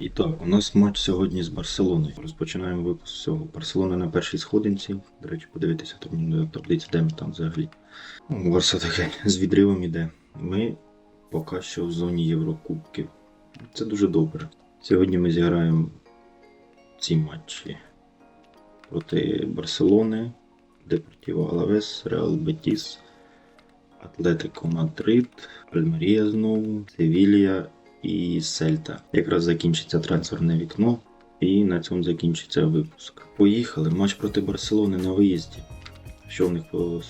І так, у нас матч сьогодні з Барселоною. Розпочинаємо випуск з цього. Барселона на першій сходинці. До речі, подивитися турнірну таблицю, де ми там взагалі. Ну, Барса таке з відривом іде. Ми поки що в зоні Єврокубків. Це дуже добре. Сьогодні ми зіграємо ці матчі проти Барселони, Депортіво Алавес, Реал Бетіс, Атлетико Мадрид, Альмерія знову, Севілія і Сельта. Якраз закінчиться трансферне вікно, і на цьому закінчиться випуск. Поїхали. Матч проти Барселони на виїзді. Що в них по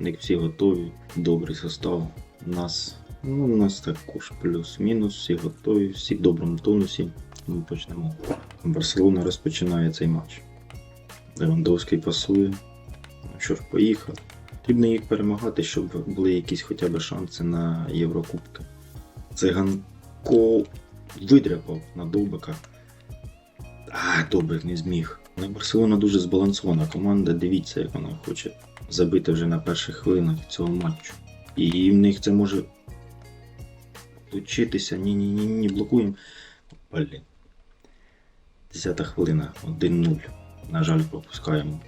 у них всі готові, добрий состав. У нас, ну, у нас також плюс-мінус, всі готові, всі в доброму тонусі. Ми почнемо. Барселона розпочинає цей матч. Левандовський пасує. Ну що ж, поїхав. Потрібно їх перемагати, щоб були якісь хоча б шанси на Єврокубки. Циганко видряпав на Довбика. А, Довбик не зміг. Але Барселона дуже збалансована команда. Дивіться, як вона хоче забити вже на перших хвилинах цього матчу. І в них це може включитися. Ні-ні-ні, ні, блокуємо. Блін. Десята хвилина, 1-0. На жаль, пропускаємо.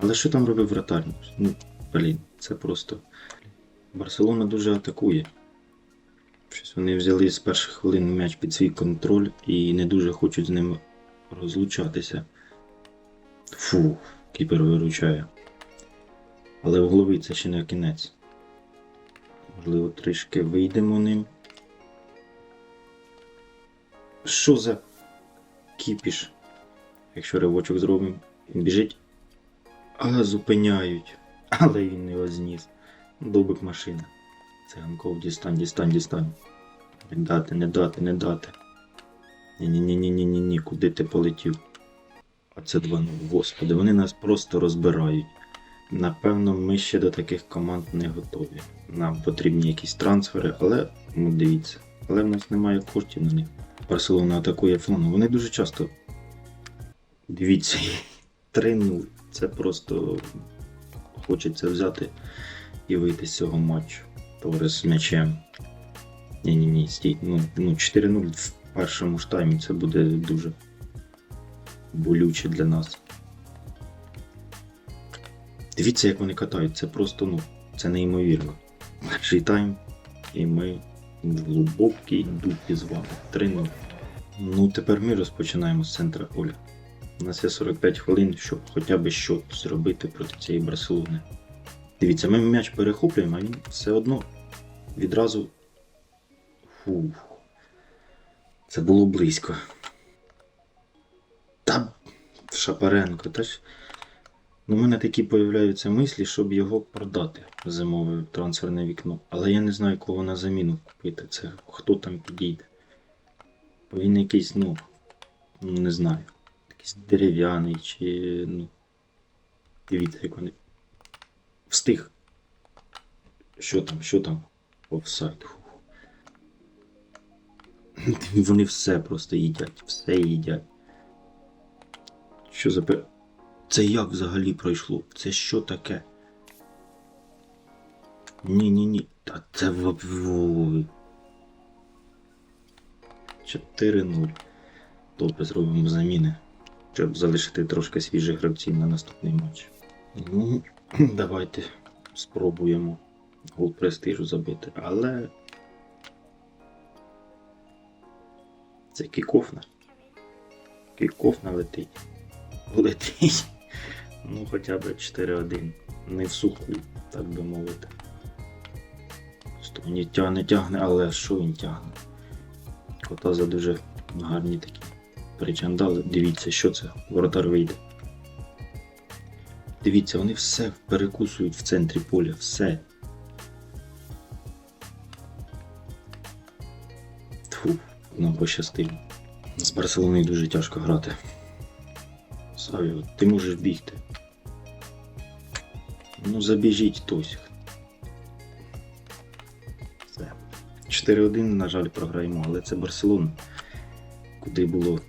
Але що там робив вратар? Ну, блін, це просто. Барселона дуже атакує. Щось вони взяли з перших хвилин м'яч під свій контроль і не дуже хочуть з ним розлучатися. Фу, кіпер виручає. Але в голові це ще не кінець. Можливо, трішки вийдемо ним. Що за кіпіш? Якщо ривочок зробимо, він біжить. А зупиняють. Але він не його зніс. Довбик машина. Циганков, дістань, дістань, дістань. Не дати, не дати, не дати. Ні-ні-ні-ні-ні-ні, куди ти полетів? А це два господи, вони нас просто розбирають. Напевно, ми ще до таких команд не готові. Нам потрібні якісь трансфери, але ну дивіться, але в нас немає коштів на них. Барселона атакує флангом. Вони дуже часто. Дивіться, 3-0. Це просто хочеться взяти і вийти з цього матчу. Торres з м'ячем. Ні-ні-ні, стій. Ну, ну 4-0 в першому ж таймі це буде дуже болюче для нас. Дивіться, як вони катають, це просто, ну, це неймовірно. Перший тайм, і ми в глибокій дупі з вами. 3-0. Ну, тепер ми розпочинаємо з центра поля. У нас є 45 хвилин, щоб хоча б щось зробити проти цієї Барселони. Дивіться, ми м'яч перехоплюємо, а він все одно відразу. Фух. Це було близько. Та Шапаренко, та ж. Ну, у мене такі появляються мислі, щоб його продати зимове трансферне вікно. Але я не знаю, кого на заміну купити. Це хто там підійде. Він якийсь, ну, ну не знаю. Якийсь дерев'яний чи. ну. Дивіться, як вони. Встиг. Що там, що там? Офсайд. Вони все просто їдять, все їдять. Що за пе... Це як взагалі пройшло? Це що таке? Ні-ні-ні. Та це в... в- 4-0. Добре, зробимо заміни. Щоб залишити трошки свіжих гравців на наступний матч. Давайте спробуємо гол престижу забити. Але. Це кікофна. Кікофна летить. Летить. Ну, хоча б 4-1. Не в суху, так би мовити. Не тягне, тягне, але що він тягне? Кота за дуже гарні такі причандали. Дивіться, що це? Воротар вийде. Дивіться, вони все перекусують в центрі поля, все. Тьфу, нам пощастило. З Барселоною дуже тяжко грати. Савіо, ти можеш бігти. Ну забіжіть хтось. Все. 4-1, на жаль, програємо, але це Барселона. Куди було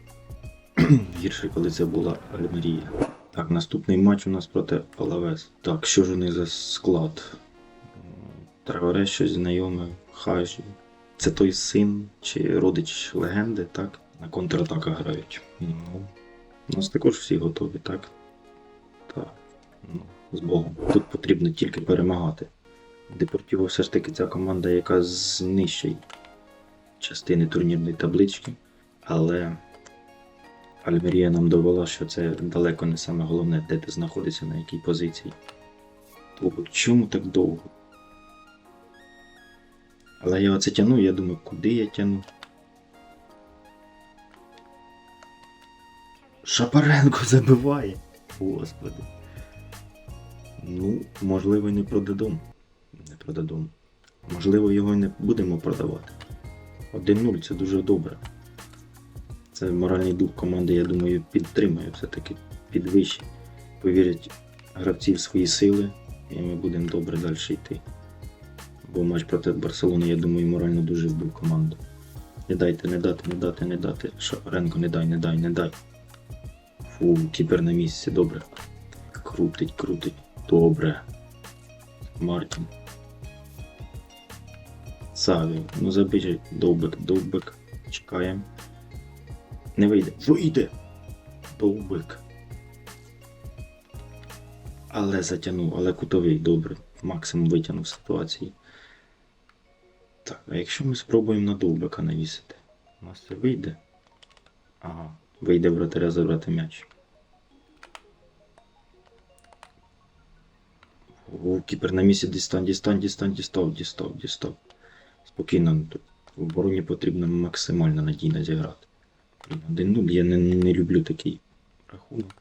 гірше, коли це була Альмерія. Так, наступний матч у нас проти Алавес. Так, що ж у них за склад? Траоре щось знайоме, Хажі. Це той син чи родич легенди, так? на контратаках грають. Ну, у нас також всі готові, так? Так. Ну, з Богом. Тут потрібно тільки перемагати. Депортіво все ж таки ця команда, яка знищить частини турнірної таблички, але Альмерія нам довела, що це далеко не саме головне, де ти знаходишся, на якій позиції. Тобто, чому так довго? Але я оце тяну, я думаю, куди я тяну? Шапаренко забиває. Господи. Ну, можливо, і не продадом. Не продадом. Можливо, його і не будемо продавати. 1-0 це дуже добре. Це моральний дух команди, я думаю, підтримує все-таки підвищить. Повірять гравці в свої сили, і ми будемо добре далі йти. Бо матч проти Барселони, я думаю, морально дуже вбив команду. Не дайте, не дати, не дати, не дати. Шапаренко, не дай, не дай, не дай. Фу, кіпер на місці, добре. Крутить, крутить. Добре. Мартін. Саві. Ну забіжи. Довбик, довбик. Чекаємо. Не вийде. Вийде! Довбик. Але затягнув, але кутовий добре. Максимум витягнув ситуації. Так, а якщо ми спробуємо на довбика навісити? У нас це вийде? Ага, вийде вратаря забрати м'яч. О, кіпер на місці дістань, дістань, дістань, дістав, дістав, дістав. Спокійно, в обороні потрібно максимально надійно зіграти. Блін, 1-0, я не, не люблю такий рахунок.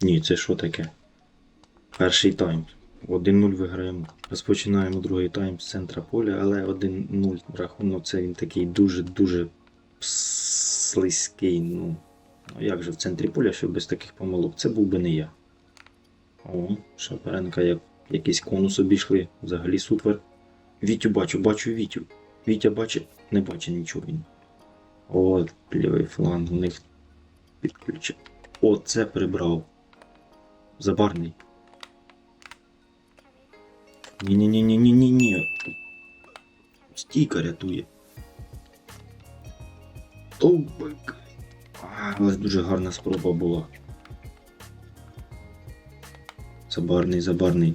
Ні, це що таке? Перший тайм. 1-0 виграємо. Розпочинаємо другий тайм з центра поля, але 1-0 рахунок це він такий дуже-дуже слизький. Ну, як же в центрі поля, щоб без таких помилок? Це був би не я. О, Шапаренка як якийсь конус обійшли. Взагалі супер. Вітю бачу, бачу Вітю. Вітя бачить, не бачить нічого він. От, лівий фланг у них підключив. О, це прибрав. Забарний. Ні-ні-ні-ні-ні-ні-ні. Стійка рятує. Довбик. А, Але дуже гарна спроба була. Забарний, забарний.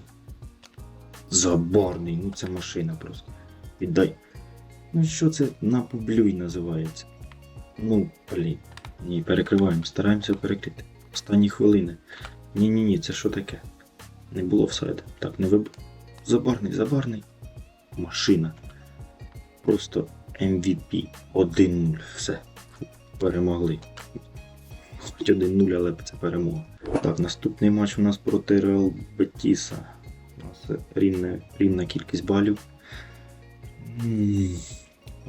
Забарний, ну це машина просто. Віддай. Ну що це напублюй називається? Ну, блін. Ні, перекриваємо, стараємося перекрити. Останні хвилини. Ні-ні-ні, це що таке? Не було всередині. Так, не виб... Забарний, забарний. Машина. Просто MVP. 1-0. Все. Перемогли. Хоч 1-0, але це перемога. Так, наступний матч у нас проти Реал Бетіса. У нас рівна, рівна кількість балів.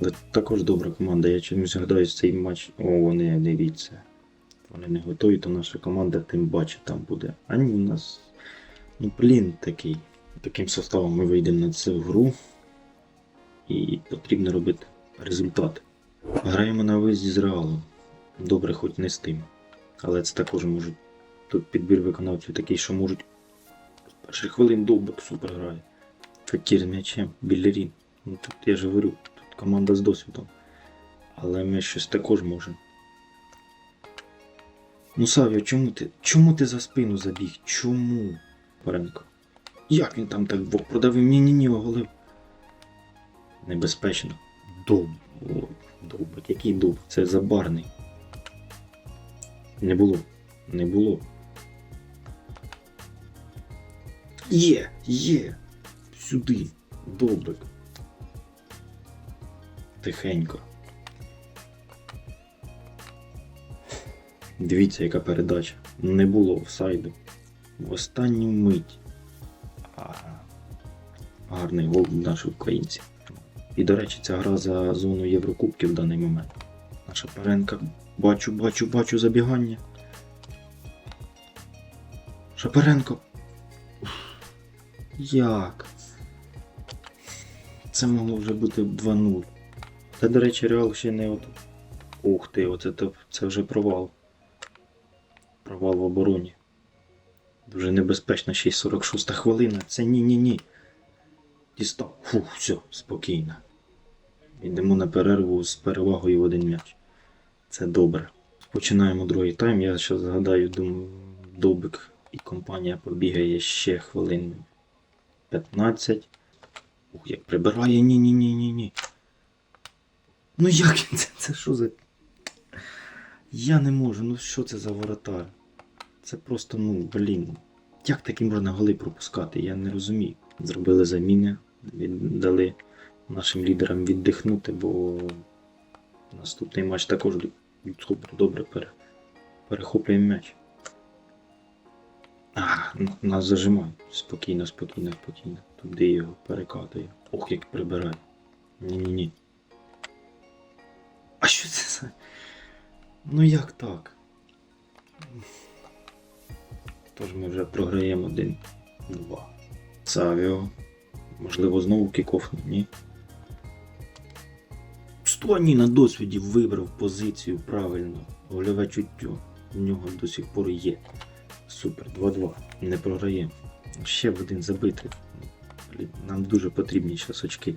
Але також добра команда. Я чомусь гадаю, цей матч. О, вони дивіться. Вони не готові, то наша команда тим паче там буде. А ні, у нас. Ну, блін, такий. Таким составом ми вийдемо на цю гру. І потрібно робити результат. Граємо на виїзді з Реалом. Добре, хоч не з тим. Але це також можуть. Тут підбір виконавців такий, що можуть. З перших хвилин довбик супер грає. Фекір з м'ячем, Білерін. Ну тут я ж говорю, команда з досвідом. Але ми щось також можемо. Ну, Савіо, чому ти? Чому ти за спину забіг? Чому? Паренко. Як він там так вдвох продавив? Ні-ні-ні, оголив. Небезпечно. Доб. Довбик. Який доб? Це забарний. Не було. Не було. Є, є. Сюди. Довбик. Тихенько. Дивіться, яка передача. Не було офсайду. В останню мить. Гарний гол наших українців. І, до речі, ця гра за зону Єврокубків в даний момент. Наша паренка. Бачу, бачу, бачу забігання. Шапаренко. Як? Це могло вже бути 2-0. Та, до речі, Реал ще не от. Ух ти, оце це вже провал. Провал в обороні. Дуже небезпечно, ще й 46 хвилина. Це ні-ні-ні. Дістав. Фух, все, спокійно. Йдемо на перерву з перевагою в один м'яч. Це добре. Починаємо другий тайм. Я ще згадаю, думаю, Довбик і компанія побігає ще хвилин 15. Ух, як прибирає, ні, ні, ні, ні, ні. Ну як це? Це що за. Я не можу, ну що це за воротар? Це просто, ну, блін. Як такі можна голи пропускати? Я не розумію. Зробили заміни, віддали нашим лідерам віддихнути, бо наступний матч також добре пере, перехоплюємо м'яч. А, нас зажимають. Спокійно, спокійно, спокійно. Туди його перекатує. Ох, як прибирає. Ні-ні-ні. А що це за. Ну як так? Тож ми вже програємо один, два. Савіо. Можливо, знову кікофну, ні? Стоні на досвіді вибрав позицію правильно. Гольове чуттю. У нього до сих пор є. Супер, 2-2. Не програємо. Ще в один забитий. Нам дуже потрібні зараз очки.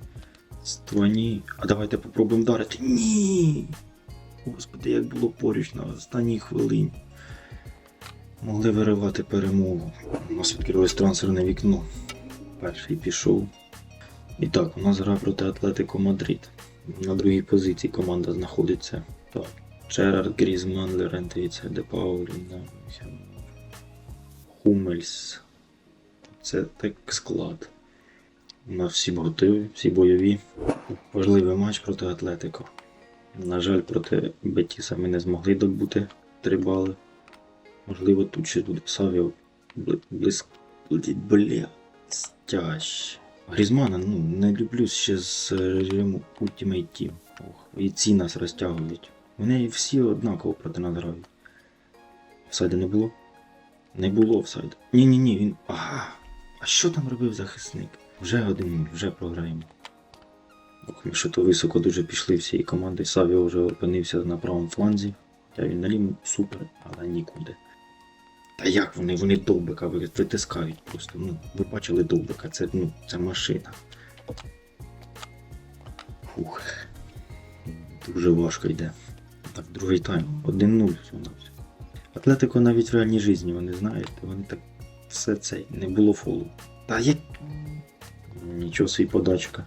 Ствані. А давайте попробуємо вдарити. Ні! Господи, як було поруч на останній хвилині. Могли виривати перемогу. У нас відкрилось трансферне вікно. Перший пішов. І так, у нас гра проти Атлетико Мадрид. На другій позиції команда знаходиться. Так. Джерард, Грізман, Лерентовіця, Де Пауліна, Хумельс. Це так склад. Нас всі готові, всі бойові. Важливий матч проти Атлетико. На жаль, проти Бетіса ми не змогли добути 3 бали. Можливо, тут ще буде Савіо близько. Бля, стяж. Грізмана, ну, не люблю ще з режиму Ultimate Team. Ох, і ці нас розтягують. Вони всі однаково проти нас грають. Офсайду не було? Не було офсайду. Ні-ні-ні, він. Ага. А що там робив захисник? Вже один, вже програємо. Ох, ми що то високо дуже пішли всієї команди. Савіо вже опинився на правому фланзі. Та він на лівому супер, але нікуди. Та як вони? Вони довбика ви- витискають просто. Ну, ви бачили довбика, це, ну, це машина. Фух. Дуже важко йде. Так, другий тайм. 1-0 всього на все. Атлетико навіть в реальній житті, вони знаєте, вони так все це не було фолу. Та як. Нічого собі подачка.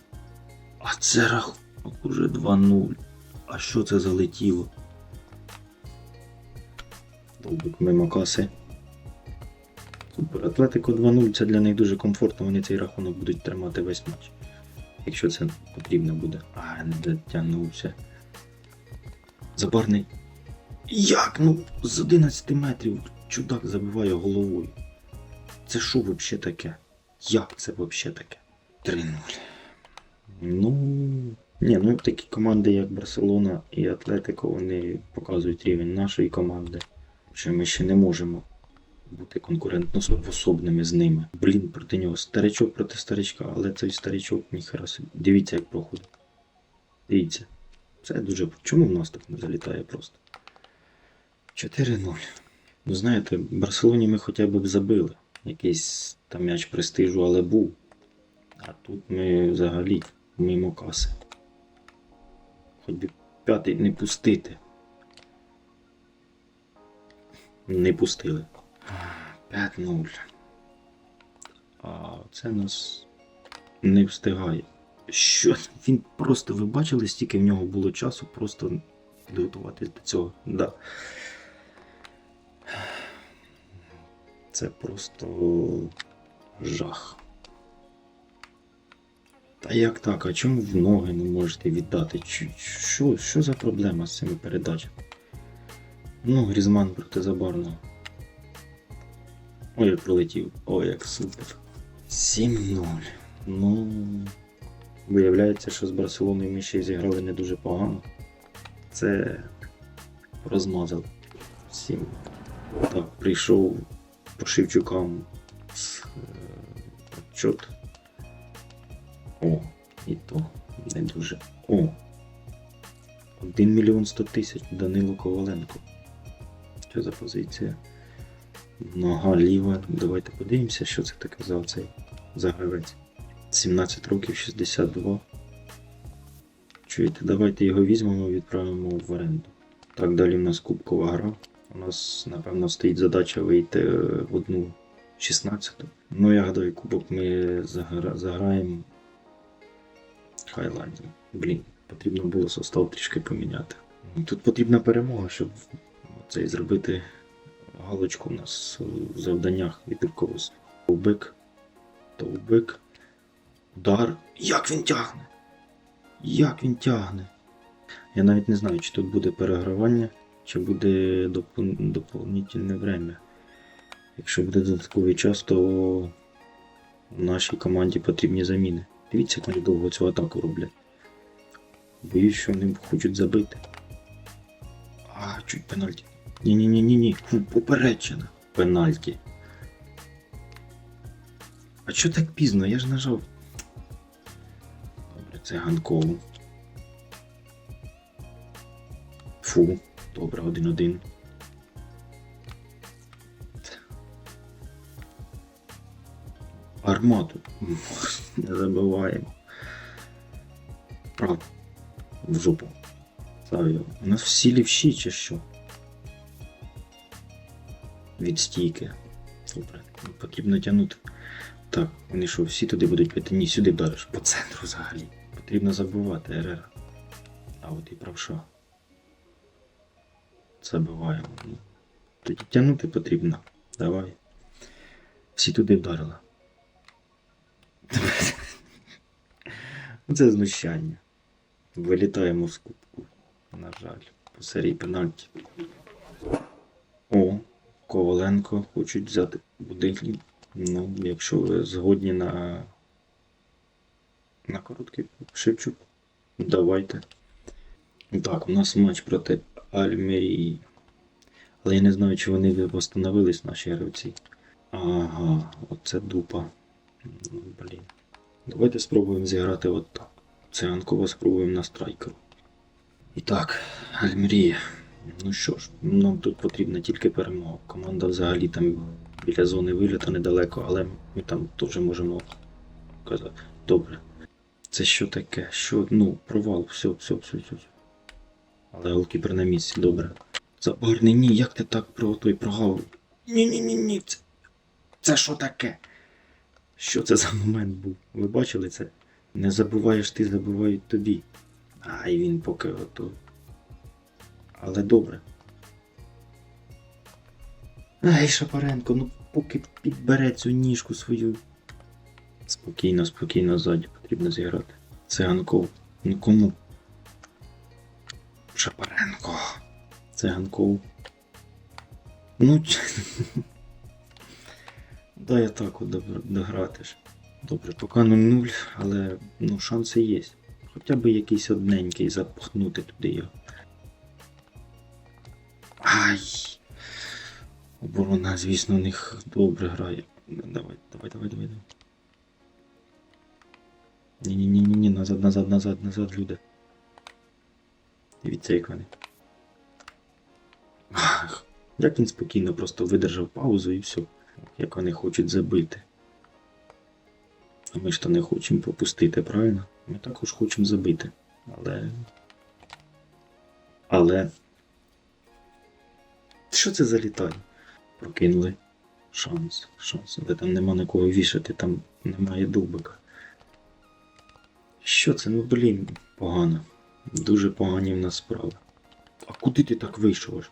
А це рахунок уже 2-0. А що це залетіло? Довбик мимо каси. Супер. Атлетико 2-0 це для них дуже комфортно, вони цей рахунок будуть тримати весь матч. Якщо це потрібно буде. А, не дотягнувся. Забарний. Як? Ну, з 11 метрів чудак забиває головою. Це що взагалі таке? Як це взагалі таке? 3-0. Ну. Ні, ну такі команди, як Барселона і Атлетико, вони показують рівень нашої команди. Що ми ще не можемо бути конкурентно способними з ними. Блін, проти нього старичок проти старичка, але цей старичок ніхера собі. Дивіться, як проходить. Дивіться. Це дуже. Чому в нас так не залітає просто? 4-0. Ну знаєте, в Барселоні ми хоча б забили. Якийсь там м'яч престижу, але був. А тут ми взагалі мимо каси. Хоч би п'ятий не пустити. Не пустили. 5-0. А це нас не встигає. Що? Він просто, ви бачили, стільки в нього було часу просто підготуватись до цього. Да. Це просто жах. Та як так? А чому в ноги не можете віддати? Що, що за проблема з цими передачами? Ну, Грізман проти Забарного. Ой, пролетів. Ой, як супер. 7-0. Ну. Виявляється, що з Барселоною ми ще й зіграли не дуже погано. Це розмазали. 7. Так, прийшов по Шевчукам з, е. О, і то не дуже. О! 1 мільйон 100 тисяч Данило Коваленко. Що за позиція? Нога ліва. Давайте подивимося, що це таке за цей загравець. 17 років 62. Чуєте, давайте його візьмемо і відправимо в оренду. Так, далі в нас кубкова гра. У нас, напевно, стоїть задача вийти е, в одну 16. Ну, я гадаю, кубок ми загра... заграємо Хайландії. Блін, потрібно було состав трішки поміняти. Тут потрібна перемога, щоб цей зробити галочку у нас в завданнях відбірковості. Товбик. Товбик. Удар. Як він тягне? Як він тягне? Я навіть не знаю, чи тут буде перегравання, чи буде допол- доповнительне время. Якщо буде додатковий час, то в нашій команді потрібні заміни. Дивіться, як вони довго цю атаку роблять. Боюсь, що вони хочуть забити. А, чуть пенальті. Ні-ні-ні-ні-ні. Фу, попереджена. Пенальті. А чо так пізно? Я ж нажав. Добре, це ганково. Фу, добре, один-один. Армату. Не забуваємо. А, в жопу. Ставлю. У нас всі лівші чи що? Від стійки. Добре, потрібно тягнути. Так, вони що, всі туди будуть піти? Ні, сюди вдариш, по центру взагалі. Потрібно забивати РР. А от і правша. Забиваємо. Ну, Тоді тягнути потрібно. Давай. Всі туди вдарили. Це знущання. Вилітаємо з кубку. На жаль, по серії пенальті. О, Коваленко хочуть взяти будинки. Ну, якщо ви згодні на. На короткий Шевчук. Давайте. Так, у нас матч проти Альмерії. Але я не знаю, чи вони восстановились наші гравці. Ага, оце дупа. Блін. Давайте спробуємо зіграти от так. Це спробуємо на страйкеру. І так, Альмерія. Ну що ж, нам тут потрібна тільки перемога. Команда взагалі там біля зони виліту недалеко, але ми там теж можемо казати. Добре. Це що таке? Що, ну, провал, все, все, все, все. Але голкіпер на місці, добре. Забарний, ні, як ти так про той прогав? Ні-ні-ні-ні. Це, це що таке? Що це за момент був? Ви бачили це? Не забуваєш ти, забувають тобі. Ай, він поки ото. Але добре. Ай, Шапаренко, ну поки підбере цю ніжку свою. Спокійно, спокійно ззаді потрібно зіграти. Це Ганков. Ну кому? Шапаренко. Це Ганков. Ну. ч- Дай атаку добр- дограти ж. Добре, поки 0-0, але ну, шанси є. Хоча б якийсь одненький запхнути туди його. Ай! Оборона, звісно, у них добре грає. Давай, давай, давай, давай, давай. Ні-ні-ні-ні, назад, назад, назад, назад, люди. Дивіться, як вони. Ах, як він спокійно просто видержав паузу і все. Як вони хочуть забити. А ми ж то не хочемо пропустити, правильно? Ми також хочемо забити. Але. Але. Що це за літання? Прокинули. Шанс, шанс. Але там нема на кого вішати, там немає дубика. Що це? Ну блін, погано. Дуже погані в нас справи. А куди ти так вийшов?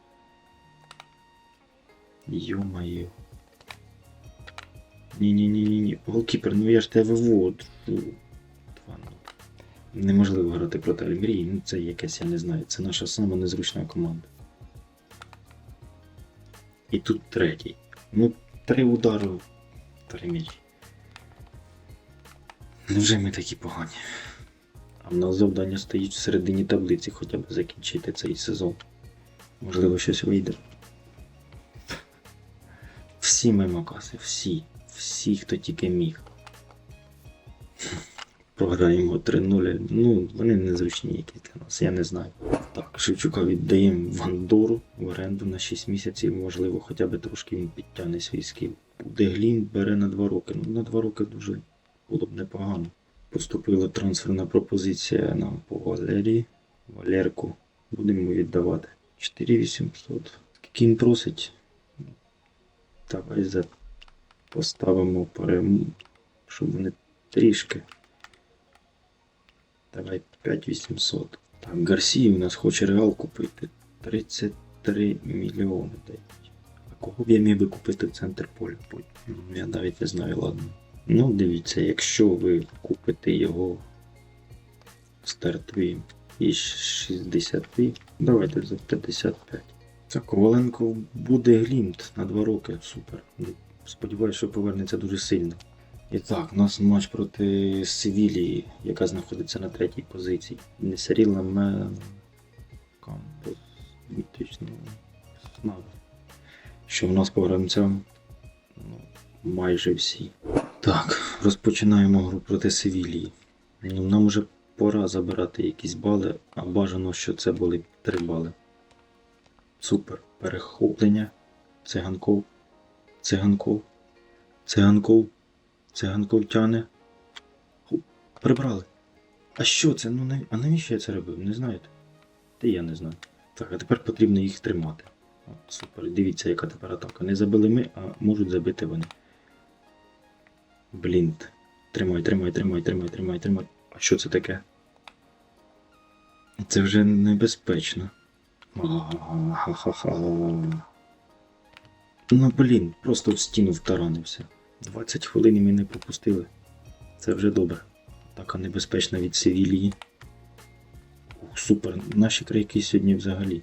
Йо-моє. Ні-ні-ні-ні. Голкіпер, ну я ж тебе виводжу. Ну. Неможливо грати проти Альмрії, ну це якесь, я не знаю. Це наша сама незручна команда. І тут третій. Ну, три удари. Три м'ячі. Невже ми такі погані? А в нас завдання стоїть всередині таблиці хоча б закінчити цей сезон. Можливо, щось вийде. Всі мемокаси, всі. Всі, хто тільки міг. Програємо 3-0. Ну, вони незручні якісь для нас, я не знаю. Так, Шевчука віддаємо в Андору в оренду на 6 місяців, можливо, хоча б трошки він підтягне свій скіл. Деглін бере на 2 роки. Ну, на 2 роки дуже було б непогано. поступила трансферна пропозиція нам по Валерії. Валерку. Будемо віддавати. 4800. Скільки він просить? Давай за поставимо перем... щоб вони трішки. Давай 5800. Так, Гарсій у нас хоче реал купити. 33 мільйони дають. А кого б я міг би купити в центр поля? Ну, Я навіть не знаю, ладно. Ну, дивіться, якщо ви купите його стартові і 60, давайте за 55. Так, Коваленко буде глімт на 2 роки. Супер. Сподіваюсь, що повернеться дуже сильно. І так, у нас матч проти Севілії, яка знаходиться на третій позиції. Не Саріла Мен Кампус мітично знав. Що в нас по гравцям ну, майже всі. Так, розпочинаємо гру проти Севілії. Ну, нам уже пора забирати якісь бали, а бажано, що це були 3 бали. Супер. Перехоплення. Циганков. Циганков. Циганков. Циганков тяне. Ху, Прибрали. А що це? Ну нав- а навіщо я це робив? Не знаєте? Та я не знаю. Так, а тепер потрібно їх тримати. От, супер. Дивіться, яка тепер атака. Не забили ми, а можуть забити вони. Блін. Тримай, тримай, тримай, тримай, тримай, тримай. А що це таке? Це вже небезпечно. Ха-ха-ха. Ну блін, просто в стіну втаранився. 20 хвилин і ми не пропустили. Це вже добре. Така небезпечна від Севілії. Ух, супер. Наші крайки сьогодні взагалі.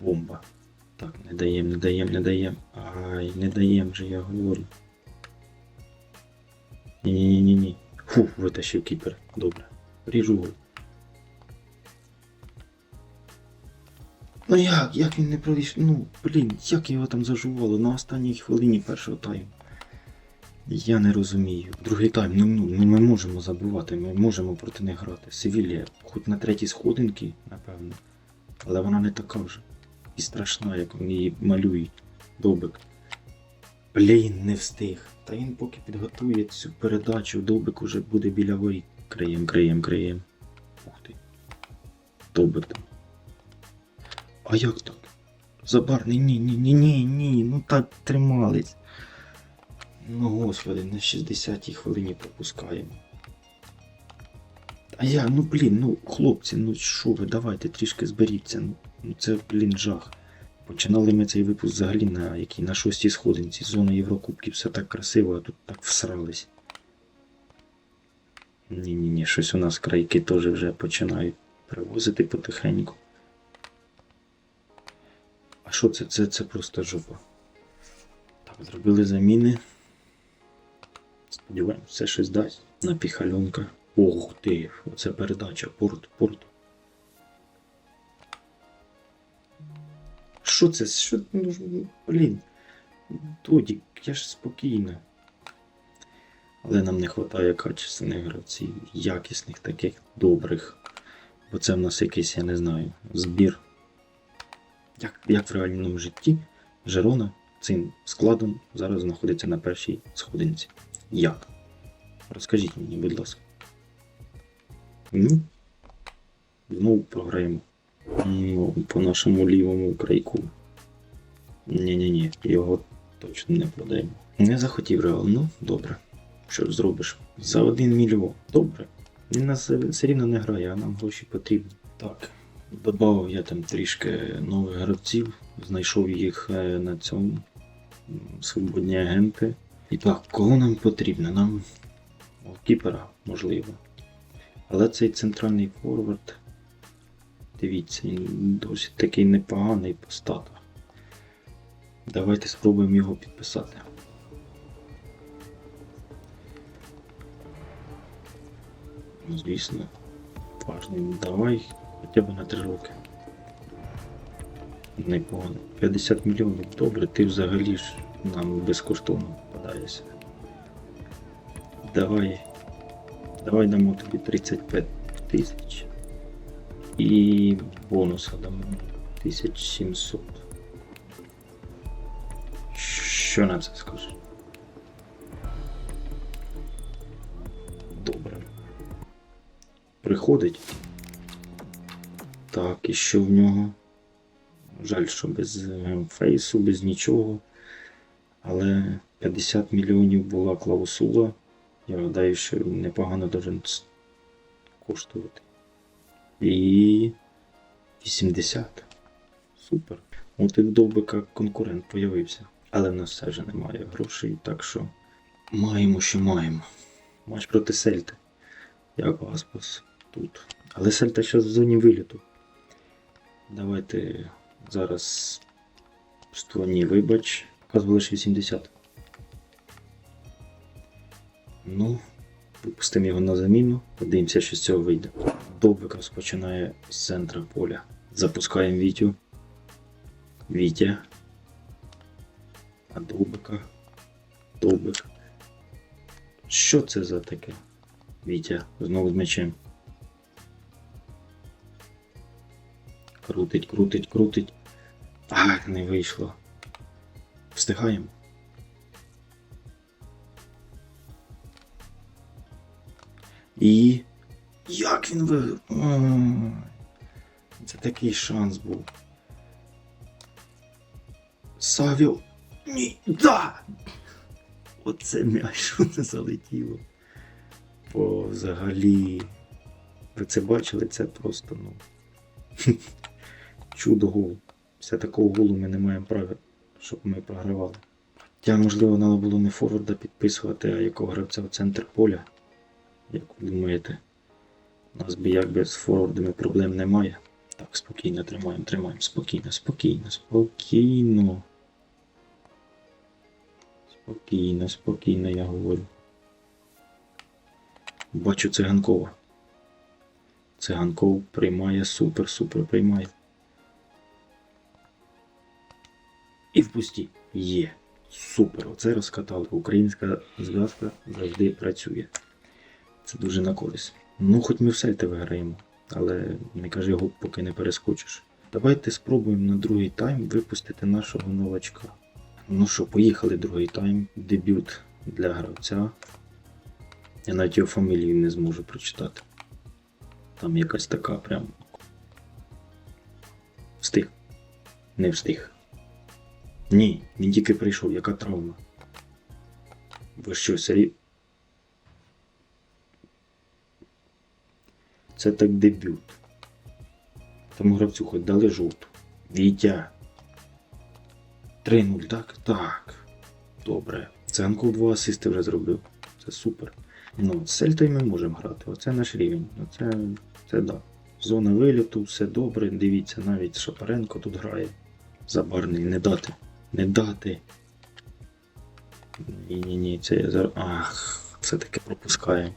Бомба. Так, не даєм, не даєм, не даєм. Ай, не даєм же, я говорю. Ні-ні-ні-ні. Фу, витащив кіпер. Добре. Ріжу гол. Ну як? Як він не провів? Ну, блін, як його там зажувало на останній хвилині першого тайму. Я не розумію. Другий тайм, ну, ну, ну ми можемо забувати, ми можемо проти них грати. Севілія, хоч на третій сходинки, напевно. Але вона не така вже. І страшна, як вони її малюють. Добик. Блін, не встиг. Та він поки підготує цю передачу, Довбик уже буде біля воріт. Криєм, криєм, криєм. Ух ти. Довбик там. А як так? Забарний, ні, ні, ні, ні, ні, ну так тримались. Ну господи, на 60-й хвилині пропускаємо. А я, ну блін, ну хлопці, ну що ви, давайте трішки зберіться. Ну, це, блін, жах. Починали ми цей випуск взагалі на якій на шостій сходинці. Зона Єврокубків, все так красиво, а тут так всрались. Ні-ні-ні, щось у нас крайки теж вже починають привозити потихеньку. Що це? Це, це просто жопа. Так, зробили заміни. Сподіваємось, це щось дасть. Напіхальонка. Ох ти, оце передача. Порт, порт. Що це? Що? Ну, блін. Тодік, я ж спокійно. Але нам не вистачає качественних гравців, якісних, таких добрих. Бо це в нас якийсь, я не знаю, збір. Як, як в реальному житті Жерона цим складом зараз знаходиться на першій сходинці. Як? Розкажіть мені, будь ласка. Ну, знову програємо. Ну, по нашому лівому крайку. Ні-ні-ні, його точно не продаємо. Не захотів реал, ну добре. Що зробиш? За один мільйон. Добре. Він нас е, все рівно не грає, а нам гроші потрібні. Так. Добавив я там трішки нових гравців, знайшов їх е, на цьому свободні агенти. І так, кого нам потрібно? Нам голкіпера, можливо. Але цей центральний форвард, дивіться, він досить такий непоганий по статах. Давайте спробуємо його підписати. Ну, Звісно, важний. Давай хоча б на 3 роки. Непогано. 50 мільйонів. Добре, ти взагалі ж нам безкоштовно попадаєшся. Давай. Давай дамо тобі 35 тисяч. І бонуса дамо 1700. Що на це скажеш? Добре. приходить. Так, і що в нього? Жаль, що без геймфейсу, без нічого. Але 50 мільйонів була клаусула. Я гадаю, що непогано должен коштувати. І 80. Супер. От і в Довбика конкурент появився. Але в нас все ж немає грошей, так що маємо, що маємо. Матч проти Сельти. Як Аспас тут. Але Сельта зараз в зоні виліту. Давайте зараз ствоні вибач. Показували лише 80. Ну, випустимо його на заміну. Подивимося, що з цього вийде. Довбик розпочинає з центра поля. Запускаємо Вітю. Вітя. А Довбика. Довбик. Що це за таке? Вітя знову з м'ячем. Крутить, крутить, крутить. Ах, не вийшло. Встигаємо. І. Як він виграв? Це такий шанс був. Савіо. Ні. Да! Оце м'яч, не залетіло. О, взагалі. Ви це бачили? Це просто, ну. Чудо гол. Після такого голу ми не маємо права, щоб ми програвали. Хоча, можливо, треба було не форварда підписувати, а якого гравця в центр поля. Як ви думаєте? У нас би якби з форвардами проблем немає. Так, спокійно тримаємо, тримаємо. Спокійно, спокійно, спокійно. Спокійно, спокійно, я говорю. Бачу циганкова. Циганков приймає супер, супер приймає. І впусті. Є. Супер. Оце розкатали. Українська зв'язка завжди працює. Це дуже на користь. Ну, хоч ми в сельти виграємо, але не кажи гоп, поки не перескочиш. Давайте спробуємо на другий тайм випустити нашого новачка. Ну що, поїхали другий тайм. Дебют для гравця. Я навіть його фамілію не зможу прочитати. Там якась така прям. Встиг. Не встиг. Ні, він тільки прийшов, яка травма. Ви що, сері... Це так дебют. Тому гравцю хоч дали жовту. Вітя. 3-0, так? Так. Добре. Ценков два асисти вже зробив. Це супер. Ну, з Сельтою ми можемо грати. Оце наш рівень. Оце, це да. Зона виліту, все добре. Дивіться, навіть Шапаренко тут грає. Забарний, не дати. Не дати. Ні-ні-ні, це я зараз. Ах, все-таки пропускаємо.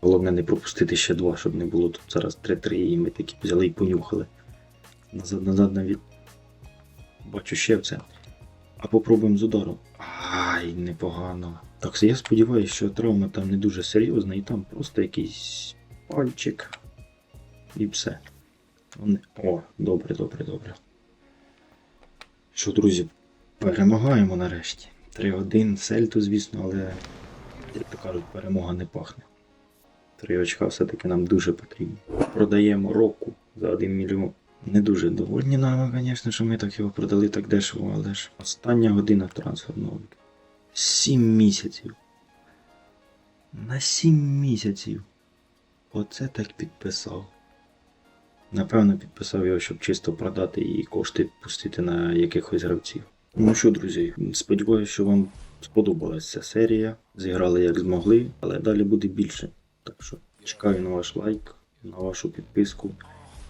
Головне не пропустити ще два, щоб не було тут зараз 3-3 і ми такі взяли і понюхали. Назад, назад навіть. Бачу ще це. А попробуємо з удару. Ай, непогано. Так, я сподіваюся, що травма там не дуже серйозна і там просто якийсь пальчик. І все. О, добре, добре, добре. Що, друзі, перемагаємо нарешті. 3-1 Сельту, звісно, але, як то кажуть, перемога не пахне. Три очка все-таки нам дуже потрібні. Продаємо року за 1 мільйон. Не дуже довольні нами, звісно, що ми так його продали так дешево, але ж остання година трансферного. віку. Сім місяців. На сім місяців. Оце так підписав. Напевно, підписав його, щоб чисто продати і кошти пустити на якихось гравців. Ну що, друзі, сподіваюся, що вам сподобалася ця серія. Зіграли як змогли, але далі буде більше. Так що чекаю на ваш лайк, на вашу підписку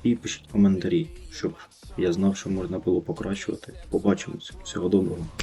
і пишіть коментарі, щоб я знав, що можна було покращувати. Побачимось. Всього доброго.